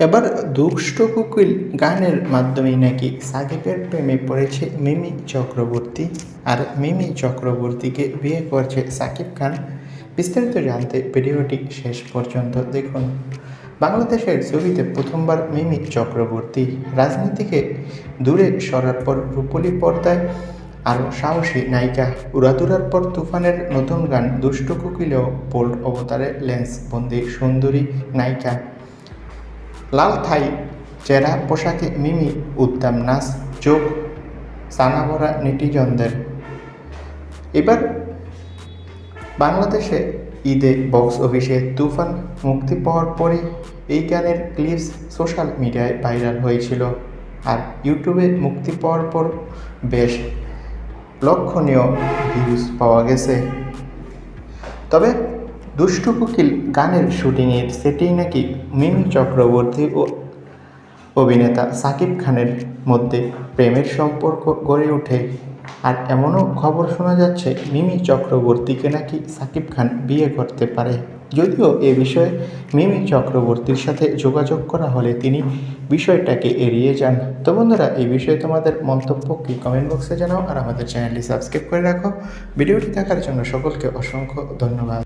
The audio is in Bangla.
এবার দুষ্ট কুকিল গানের মাধ্যমেই নাকি সাকিবের প্রেমে পড়েছে মিমি চক্রবর্তী আর মিমি চক্রবর্তীকে বিয়ে করছে সাকিব খান। বিস্তারিত জানতে ভিডিওটি শেষ পর্যন্ত দেখুন। বাংলাদেশের ছবিতে প্রথমবার মিমি চক্রবর্তী রাজনীতিকে দূরে সরার পর রূপলি পর্দায় আরও সাহসী নায়িকা উড়াদুরার পর তুফানের নতুন গান দুষ্ট কুকিলেও বোল্ড অবতারে লেন্স বন্দি সুন্দরী নায়িকা লাল থাই, চেরা পোশাকে মিমি উদ্দাম নাচ, চোখ সানাভরা নেটিজনদের। এবার বাংলাদেশে ঈদে বক্স অফিসে তুফান মুক্তি পাওয়ার পরই এই গানের ক্লিপস সোশ্যাল মিডিয়ায় ভাইরাল হয়েছিল। আর ইউটিউবে মুক্তি পাওয়ার পর বেশ লক্ষণীয় ভিউজ পাওয়া গেছে। তবে দুষ্টু কোকিল গানের শুটিংয়ের সেটেই নাকি মিমি চক্রবর্তী ও অভিনেতা সাকিব খানের মধ্যে প্রেমের সম্পর্ক গড়ে ওঠে। আর এমনও খবর শোনা যাচ্ছে, মিমি চক্রবর্তীকে নাকি সাকিব খান বিয়ে করতে পারে। যদিও এ বিষয়ে মিমি চক্রবর্তীর সাথে যোগাযোগ করা হলে তিনি বিষয়টাকে এড়িয়ে যান। তো বন্ধুরা এই বিষয়ে তোমাদের মন্তব্য কি কমেন্ট বক্সে জানাও, আর আমাদের চ্যানেলটি সাবস্ক্রাইব করে রাখো। ভিডিওটি দেখার জন্য সকলকে অসংখ্য ধন্যবাদ।